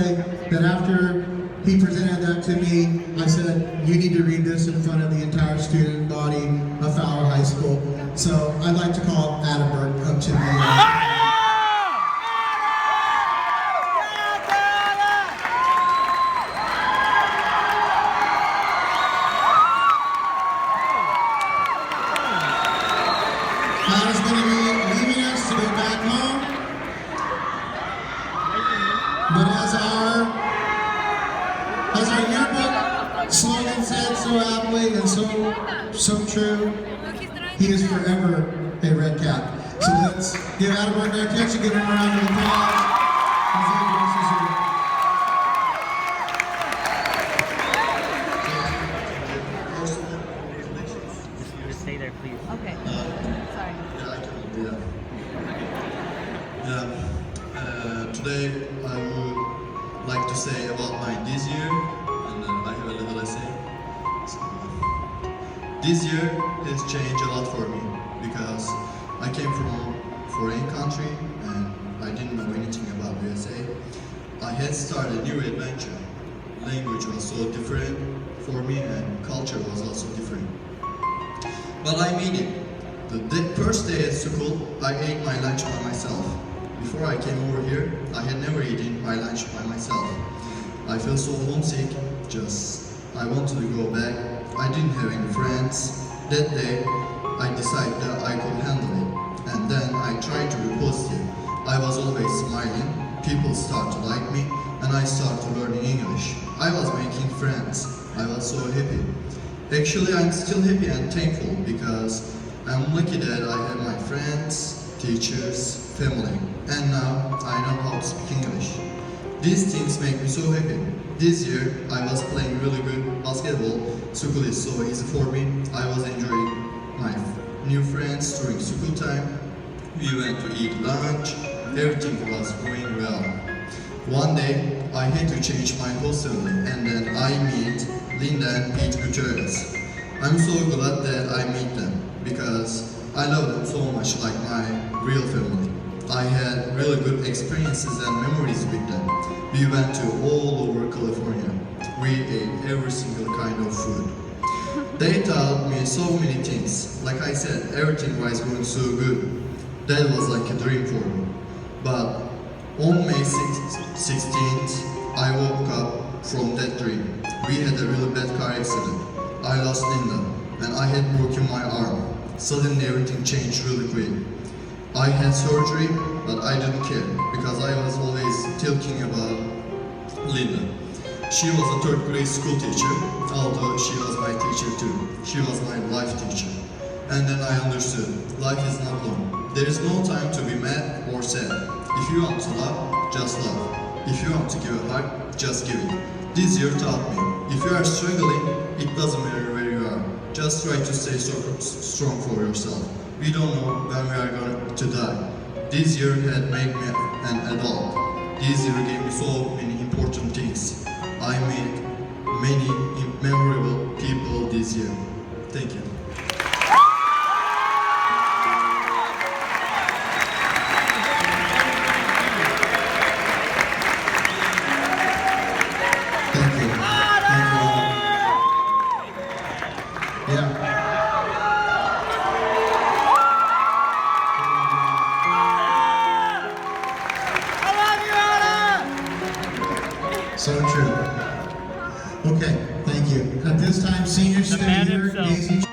say that after he presented that to me, I said, you need to read this in front of the entire student body of Fowler High School. So I'd like to call Adam Burke up to the... so aptly and so so true, he is forever a red cap. So let's give Adam Burke our attention, give him a round of applause. as he introduces you. Just, just stay there, please. Okay. Sorry. Yeah, I can do that. Yeah. Uh, today I would like to say about my this year, and then I have a little essay. This year has changed a lot for me because I came from a foreign country and I didn't know anything about USA. I had started a new adventure. Language was so different for me and culture was also different. But I made it. The first day at school, I ate my lunch by myself. Before I came over here, I had never eaten my lunch by myself. I feel so homesick, just I wanted to go back. I didn't have any friends. That day, I decided that I could handle it. And then I tried to be positive. I was always smiling. People start to like me, and I started learning English. I was making friends. I was so happy. Actually, I'm still happy and thankful because I'm lucky that I have my friends, teachers, family, and now I know how to speak English. These things make me so happy. This year, I was playing really good basketball. School is so easy for me. I was enjoying my new friends during school time. We went to eat lunch. Everything was going well. One day, I had to change my hostel and then I meet Linda and Pete Gutierrez. I'm so glad that I meet them because I love them so much like my real family. I had really good experiences and memories with them. We went to all over California. We ate every single kind of food. They taught me so many things. Like I said, everything was going so good. That was like a dream for me. But on May 16th, I woke up from that dream. We had a really bad car accident. I lost Linda, and I had broken my arm. Suddenly everything changed really quick. I had surgery, but I didn't care because I was always thinking about Linda. She was a third grade school teacher, although she was my teacher too. She was my life teacher. And then I understood, life is not long. There is no time to be mad or sad. If you want to love, just love. If you want to give a hug, just give it. This year taught me, if you are struggling, it doesn't matter. Just try to stay so strong for yourself. We don't know when we are going to die. This year had made me an adult. This year gave me so many important things. I met many memorable people this year. Thank you. Thank you. So true. Okay, thank you. At this time, senior The student here. Daisy